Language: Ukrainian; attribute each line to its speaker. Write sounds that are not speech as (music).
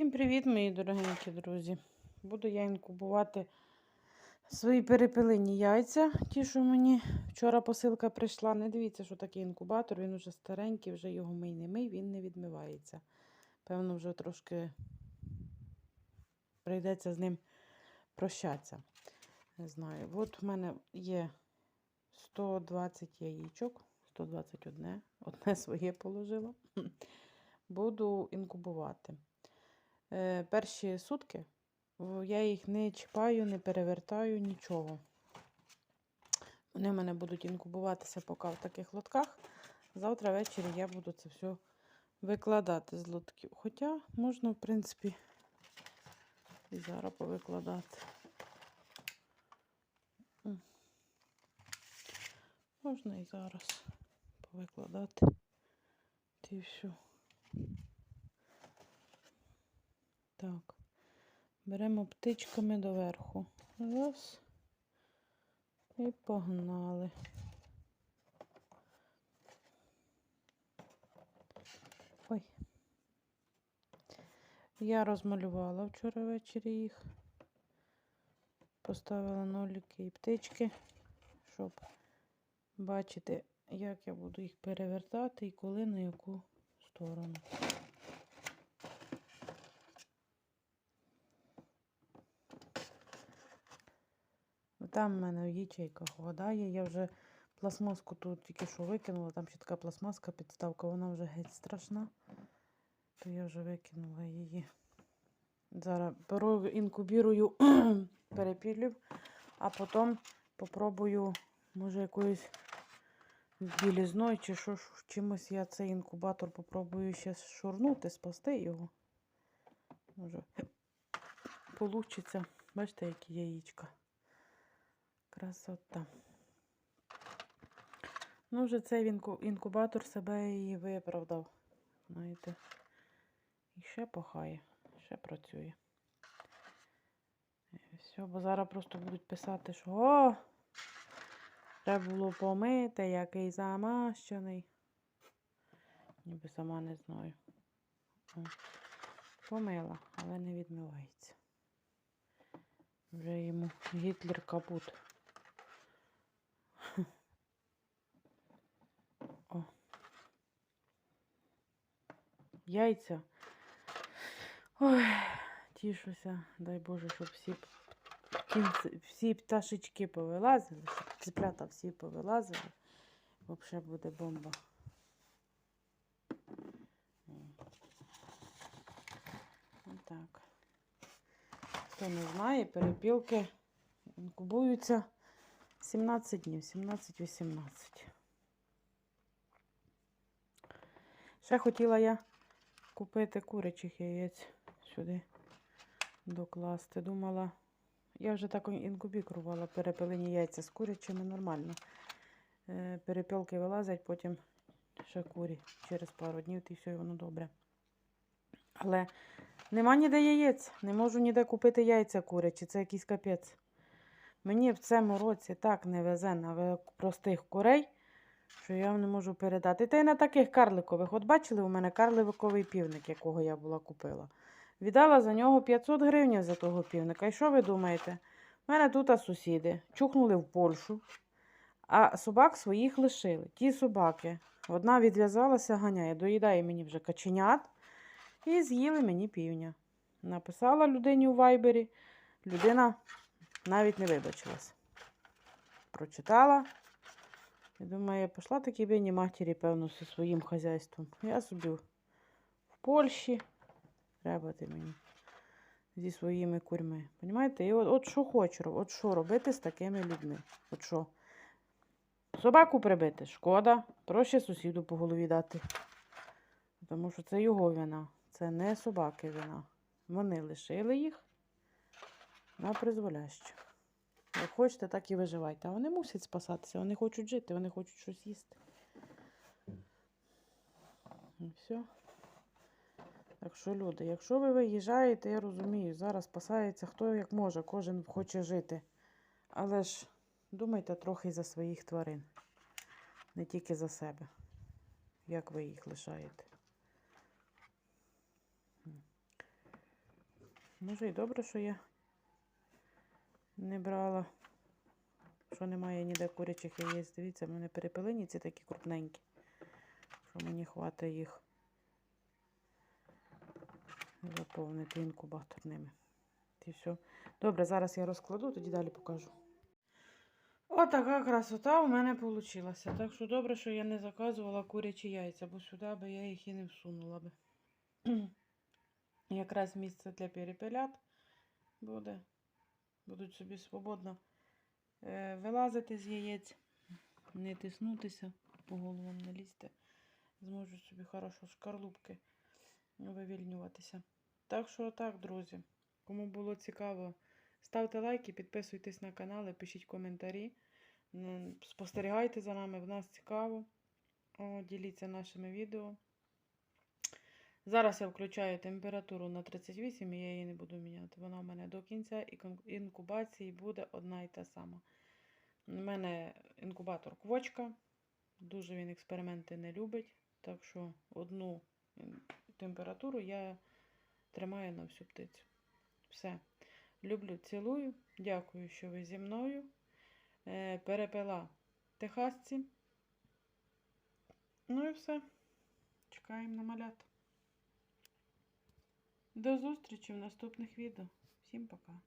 Speaker 1: Всім привіт, мої дорогенькі друзі. Буду я інкубувати свої перепелині яйця. Ті, що мені вчора посилка прийшла. Не дивіться, що такий інкубатор, він вже старенький, вже його мий не мий, він не відмивається. Певно, вже трошки прийдеться з ним прощатися. Не знаю. От в мене є 120 яєчок, 121, одне своє положила. Буду інкубувати. Е, перші сутки я їх не чіпаю, не перевертаю, нічого. Вони в мене будуть інкубуватися поки в таких лотках. Завтра ввечері я буду це все викладати з лотків. Хоча можна, в принципі, і зараз повикладати. Можна і зараз повикладати. Ти все. Так. Беремо птичками доверху. Раз. І погнали. Ой. Я розмалювала вчора ввечері їх. Поставила нолики і птички, щоб бачити, як я буду їх перевертати і коли на яку сторону. Там в мене в ячейках вода є. Я вже пластмаску тут тільки що викинула. Там ще така пластмаска підставка, вона вже геть страшна. То я вже викинула її. Зараз беру, інкубірую (clears throat) перепілів, а потім попробую, може, якоюсь білізною чи що, чимось я цей інкубатор попробую ще шурнути, спасти його. Може, (clears throat) получиться. Бачите, які яєчка. Красота. Ну, вже цей інку- інкубатор себе і виправдав. Знаєте. І ще пахає, ще працює. І все, бо зараз просто будуть писати, що о, треба було помити, який замащений. Ніби сама не знаю. О, помила, але не відмивається. Вже йому Гітлер капут. О. Яйця. Ой, тішуся. Дай Боже, щоб всі, всі пташечки повилазили, щоб цеплята всі повилазили. Взагалі буде бомба. Отак. Хто не знає, перепілки інкубуються 17 днів, 17-18. Ще хотіла я купити курячих яєць сюди докласти. Думала, я вже так інкубікрувала перепелені яйця з курячими нормально. Е, Перепілки вилазять, потім ще курі через пару днів, і все, і воно добре. Але нема ніде яєць, не можу ніде купити яйця курячі, це якийсь капець. Мені в цьому році так не везе на простих курей, що я вам не можу передати. Та й на таких карликових. От бачили, у мене карликовий півник, якого я була купила. Віддала за нього 500 гривень за того півника. І що ви думаєте? У мене тут сусіди чухнули в Польщу, а собак своїх лишили. Ті собаки. Одна відв'язалася, ганяє, доїдає мені вже каченят і з'їли мені півня. Написала людині у вайбері. Людина навіть не вибачилась. Прочитала. І думаю, пішла таки бідні матері, певно, зі своїм хазяйством. Я собі в Польщі. Треба ти мені зі своїми курьми. Понімаєте? І от, от що хочу, от що робити з такими людьми? От що? Собаку прибити, шкода, проще сусіду по голові дати. Тому що це його вина. Це не собаки вина. Вони лишили їх на призволяще. Як хочете, так і виживайте. А вони мусять спасатися, вони хочуть жити, вони хочуть щось їсти. І все. Так що, люди, якщо ви виїжджаєте, я розумію, зараз спасається хто як може, кожен хоче жити. Але ж думайте трохи за своїх тварин, не тільки за себе. Як ви їх лишаєте? Може і добре, що я не брала, що немає ніде курячих яєць. Дивіться, в мене перепелині ці такі крупненькі, що мені хватить їх заповнити інкубатор ними. І все. Добре, зараз я розкладу, тоді далі покажу. Отака красота у мене вийшла. Так що добре, що я не заказувала курячі яйця, бо сюди би я їх і не всунула би. (clears throat) Якраз місце для перепелят буде. Будуть собі свободно е, вилазити з яєць, не тиснутися, по головам не лізти. Зможуть собі хорошо шкарлупки вивільнюватися. Так що так, друзі. Кому було цікаво, ставте лайки, підписуйтесь на канал, пишіть коментарі. Спостерігайте за нами, в нас цікаво. Діліться нашими відео. Зараз я включаю температуру на 38 і я її не буду міняти. Вона в мене до кінця інкубації буде одна і та сама. У мене інкубатор квочка. Дуже він експерименти не любить. Так що одну температуру я тримаю на всю птицю. Все. Люблю, цілую. Дякую, що ви зі мною. Е, перепила техасці. Ну і все. Чекаємо на малят. До зустрічі в наступних відео. Всім пока.